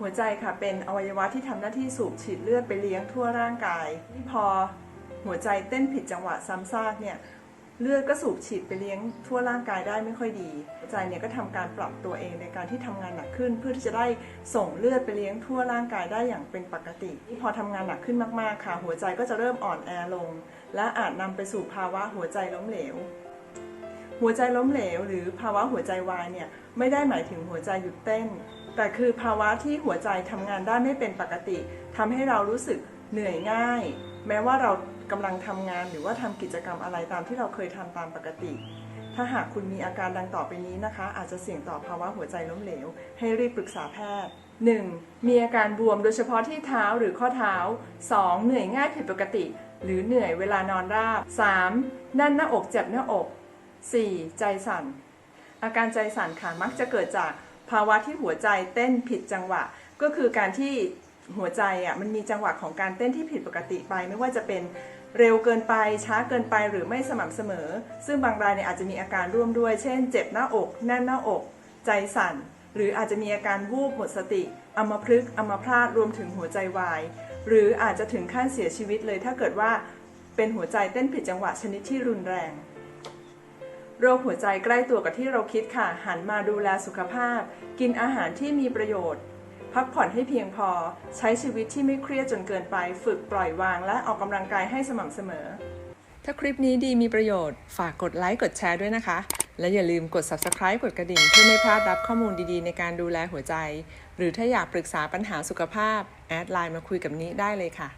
หัวใจค่ะเป็นอวัยวะที่ทำหน้าที่สูบฉีดเลือดไปเลี้ยงทั่วร่างกายที่พอหัวใจเต้นผิดจังหวะซ้ำซากเนี่ยเลือดก็สูบฉีดไปเลี้ยงทั่วร่างกายได้ไม่ค่อยดีหัวใจเนี่ยก็ทำการปรับตัวเองในการที่ทำงานหนักขึ้น เพื่อที่จะได้ส่งเลือดไปเลี้ยงทั่วร่างกายได้อย่างเป็นปกติ พอทำงานหนักขึ้นมากๆค่ะ หัวใจก็จะเริ่มอ่อนแอลง และอาจนำไปสู่ภาวะหัวใจล้มเหลว หัวใจล้มเหลว หรือภาวะหัวใจวายเนี่ยไม่ได้หมายถึงหัวใจหยุดเต้น แต่คือภาวะที่หัวใจทำงานได้ไม่เป็นปกติทำให้เรารู้สึกเหนื่อยง่าย แม้ว่าเรากำลังทำงานหรือว่าทำกิจกรรมอะไรตามที่เราเคยทำตามปกติ ถ้าหากคุณมีอาการดังต่อไปนี้นะคะ อาจจะเสี่ยงต่อภาวะหัวใจล้มเหลว ให้รีบปรึกษาแพทย์ 1. มีอาการบวมโดยเฉพาะที่เท้าหรือข้อเท้า 2. เหนื่อยง่ายผิดปกติ หรือเหนื่อยเวลานอนราบ 3. แน่นหน้าอกเจ็บหน้าอก 4. ใจสั่น อาการใจสั่นค่ะมักจะเกิดจากภาวะที่หัวใจเต้นผิดจังหวะ ก็คือการที่หัวใจอะมันมีจังหวะของการเต้นที่ผิดปกติไป ไม่ว่าจะเป็นเร็วเกินไปช้าเกินไปหรือไม่สม่ำเสมอ ซึ่งบางรายเนี่ยอาจจะมีอาการร่วมด้วย เช่น เจ็บหน้าอก แน่นหน้าอก ใจสั่น หรืออาจจะมีอาการวูบหมดสติอัมพฤกษ์อัมพาตรวมถึงหัวใจวาย หรืออาจจะถึงขั้นเสียชีวิตเลยถ้าเกิดว่าเป็นหัวใจเต้นผิดจังหวะชนิดที่รุนแรง โรคหัวใจใกล้ตัวกับที่เราคิดค่ะ หันมาดูแลสุขภาพ กินอาหารที่มีประโยชน์ พักผ่อนให้เพียงพอ ใช้ชีวิตที่ไม่เครียดจนเกินไป ฝึกปล่อยวาง และออกกำลังกายให้สม่ำเสมอ ถ้าคลิปนี้ดีมีประโยชน์ ฝากกดไลค์กดแชร์ด้วยนะคะ และอย่าลืมกด subscribe กดกระดิ่งเพื่อไม่พลาดรับข้อมูลดีๆ ในการดูแลหัวใจ หรือถ้าอยากปรึกษาปัญหาสุขภาพแอดไลน์มาคุยกับนี้ได้เลยค่ะ